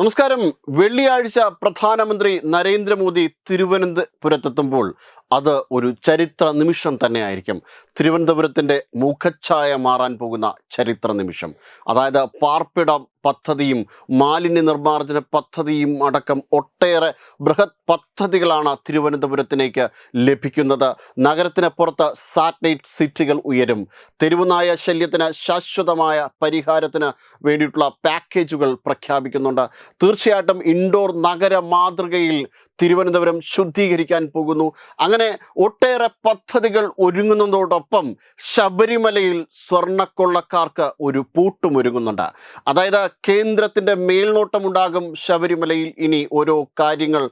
നമസ്കാരം. വെള്ളിയാഴ്ച പ്രധാനമന്ത്രി നരേന്ദ്രമോദി തിരുവനന്തപുരത്തെത്തുമ്പോൾ അത് ഒരു ചരിത്ര നിമിഷം തന്നെയായിരിക്കും. തിരുവനന്തപുരത്തിന്റെ മുഖച്ഛായ മാറാൻ പോകുന്ന ചരിത്ര നിമിഷം. അതായത് പാർപ്പിട പദ്ധതിയും മാലിന്യ നിർമ്മാർജന പദ്ധതിയും അടക്കം ഒട്ടേറെ ബൃഹത് പദ്ധതികളാണ് തിരുവനന്തപുരത്തിലേക്ക് ലഭിക്കുന്നത്. നഗരത്തിന് പുറത്ത് സാറ്റലൈറ്റ് സിറ്റികൾ ഉയരും. തെരുവുനായ ശല്യത്തിന് ശാശ്വതമായ പരിഹാരത്തിന് വേണ്ടിയിട്ടുള്ള പാക്കേജുകൾ പ്രഖ്യാപിക്കുന്നുണ്ട്. തീർച്ചയായിട്ടും ഇൻഡോർ നഗര മാതൃകയിൽ തിരുവനന്തപുരം ശുദ്ധീകരിക്കാൻ പോകുന്നു. അങ്ങനെ ഒട്ടേറെ പദ്ധതികൾ ഒരുങ്ങുന്നതോടൊപ്പം ശബരിമലയിൽ സ്വർണക്കൊള്ളക്കാർക്ക് ഒരു പൂട്ടും ഒരുങ്ങുന്നുണ്ട്. അതായത് കേന്ദ്രത്തിന്റെ മേൽനോട്ടമുണ്ടാകും ശബരിമലയിൽ ഇനി ഓരോ കാര്യങ്ങൾ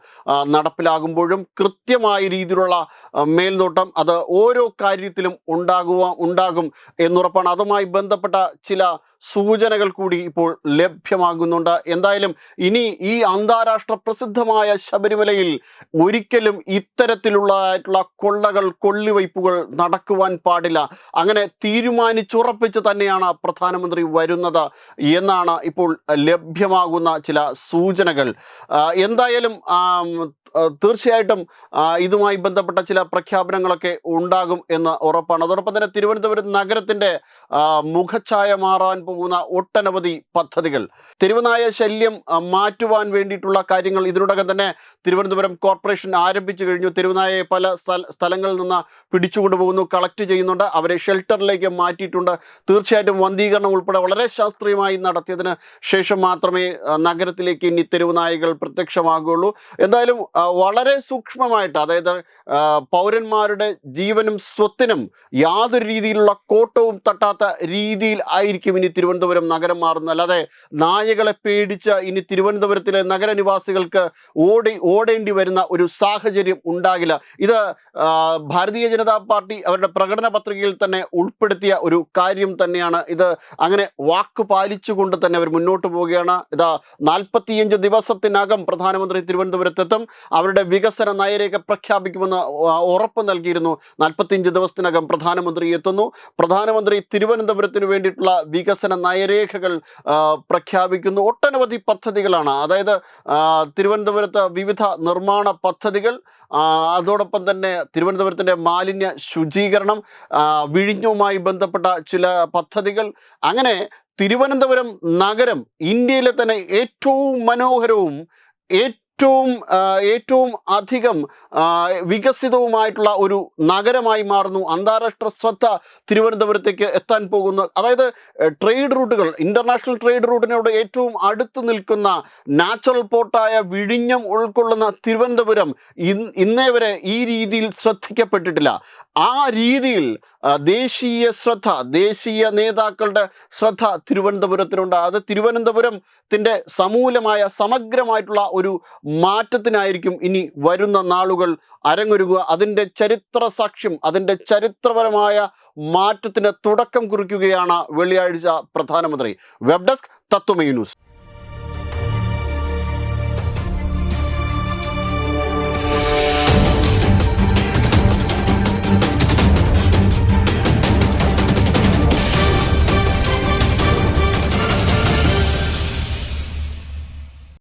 നടപ്പിലാകുമ്പോഴും കൃത്യമായ രീതിയിലുള്ള മേൽനോട്ടം അത് ഓരോ കാര്യത്തിലും ഉണ്ടാകുക ഉണ്ടാകും എന്നുറപ്പാണ്. അതുമായി ബന്ധപ്പെട്ട ചില സൂചനകൾ കൂടി ഇപ്പോൾ ലഭ്യമാകുന്നുണ്ട്. എന്തായാലും ഇനി ഈ അന്താരാഷ്ട്ര പ്രസിദ്ധമായ ശബരിമലയിൽ ഒരിക്കലും ഇത്തരത്തിലുള്ളതായിട്ടുള്ള കൊള്ളകൾ കൊള്ളിവയ്പ്പുകൾ നടക്കുവാൻ പാടില്ല. അങ്ങനെ തീരുമാനിച്ചുറപ്പിച്ച് തന്നെയാണ് പ്രധാനമന്ത്രി വരുന്നത് എന്നാണ് ഇപ്പോൾ ലഭ്യമാകുന്ന ചില സൂചനകൾ. എന്തായാലും തീർച്ചയായിട്ടും ഇതുമായി ബന്ധപ്പെട്ട ചില പ്രഖ്യാപനങ്ങളൊക്കെ ഉണ്ടാകും എന്ന് ഉറപ്പാണ്. അതോടൊപ്പം തന്നെ തിരുവനന്തപുരം നഗരത്തിന്റെ മുഖഛായ മാറാൻ പോകുന്ന ഒട്ടനവധി പദ്ധതികൾ. തിരുവനായ ശല്യം മാറ്റുവാൻ വേണ്ടിയിട്ടുള്ള കാര്യങ്ങൾ ഇതിനോടകം തന്നെ തിരുവനന്തപുരം കോർപ്പറേഷൻ ആരംഭിച്ചു കഴിഞ്ഞു. തിരുവനായയെ പല സ്ഥല സ്ഥലങ്ങളിൽ നിന്ന് പിടിച്ചുകൊണ്ടുപോകുന്നു കളക്ട് ചെയ്യുന്നുണ്ട്. അവരെ ഷെൽട്ടറിലേക്ക് മാറ്റിയിട്ടുണ്ട്. തീർച്ചയായിട്ടും വന്ധീകരണം ഉൾപ്പെടെ വളരെ ശാസ്ത്രീയമായി നടത്തിയതിന് ശേഷം മാത്രമേ നഗരത്തിലേക്ക് ഇനി തെരുവുനായകൾ പ്രത്യക്ഷമാകുകയുള്ളൂ. എന്തായാലും വളരെ സൂക്ഷ്മമായിട്ട് അതായത് പൗരന്മാരുടെ ജീവനും സ്വത്തിനും യാതൊരു രീതിയിലുള്ള കോട്ടവും തട്ടാത്ത രീതിയിൽ ആയിരിക്കും ഇനി തിരുവനന്തപുരം നഗരം മാറുന്നത്. അല്ലാതെ നായകളെ പേടിച്ച് ഇനി തിരുവനന്തപുരത്തിലെ നഗരനിവാസികൾക്ക് ഓടി ഓടി ഓടേണ്ടി വരുന്ന ഒരു സാഹചര്യം ഉണ്ടാകില്ല. ഇത് ഭാരതീയ ജനതാ പാർട്ടി അവരുടെ പ്രകടന പത്രികയിൽ തന്നെ ഉൾപ്പെടുത്തിയ ഒരു കാര്യം തന്നെയാണ്. ഇത് അങ്ങനെ വാക്ക് പാലിച്ചുകൊണ്ട് തന്നെ അവർ മുന്നോട്ട് പോവുകയാണ്. ഇതാ നാൽപ്പത്തിയഞ്ച് ദിവസത്തിനകം പ്രധാനമന്ത്രി തിരുവനന്തപുരത്തെത്തും. അവരുടെ വികസന നയരേഖ പ്രഖ്യാപിക്കുമെന്ന് ഉറപ്പ് നൽകിയിരുന്നു. നാൽപ്പത്തിയഞ്ച് ദിവസത്തിനകം പ്രധാനമന്ത്രി എത്തുന്നു. പ്രധാനമന്ത്രി തിരുവനന്തപുരത്തിന് വേണ്ടിയിട്ടുള്ള വികസന നയരേഖകൾ പ്രഖ്യാപിക്കുന്നു. ഒട്ടനവധി പദ്ധതികളാണ്. അതായത് തിരുവനന്തപുരത്ത് വിവിധ നിർമ്മാണ പദ്ധതികൾ അതോടൊപ്പം തന്നെ തിരുവനന്തപുരത്തിന്റെ മാലിന്യ ശുചീകരണം വിഴിഞ്ഞവുമായി ബന്ധപ്പെട്ട ചില പദ്ധതികൾ. അങ്ങനെ തിരുവനന്തപുരം നഗരം ഇന്ത്യയിലെ തന്നെ ഏറ്റവും മനോഹരവും ഏറ്റവും ആ, ഏറ്റവും അധികം വികസിതവുമായിട്ടുള്ള ഒരു നഗരമായി മാറുന്നു. അന്താരാഷ്ട്ര ശ്രദ്ധ തിരുവനന്തപുരത്തേക്ക് എത്താൻ പോകുന്നു. അതായത് ട്രേഡ് റൂട്ടുകൾ ഇന്റർനാഷണൽ ട്രേഡ് റൂട്ടിനോട് ഏറ്റവും അടുത്ത് നിൽക്കുന്ന നാച്ചുറൽ പോർട്ടായ വിഴിഞ്ഞം ഉൾക്കൊള്ളുന്ന തിരുവനന്തപുരം ഇന്ന് വരെ ഈ രീതിയിൽ ശ്രദ്ധിക്കപ്പെട്ടിട്ടില്ല. ആ രീതിയിൽ ദേശീയ ശ്രദ്ധ ദേശീയ നേതാക്കളുടെ ശ്രദ്ധ തിരുവനന്തപുരത്തിനുണ്ട്. അത് തിരുവനന്തപുരത്തിന്റെ സമൂലമായ സമഗ്രമായിട്ടുള്ള ഒരു മാറ്റത്തിനായിരിക്കും ഇനി വരുന്ന നാളുകൾ അരങ്ങൊരുക്കുക അതിന്റെ ചരിത്ര സാക്ഷ്യം അതിന്റെ ചരിത്രപരമായ മാറ്റത്തിന് തുടക്കം കുറിക്കുകയാണ് വെള്ളിയാഴ്ച പ്രധാനമന്ത്രി. വെബ് ഡെസ്ക് തത്വമേ ന്യൂസ്.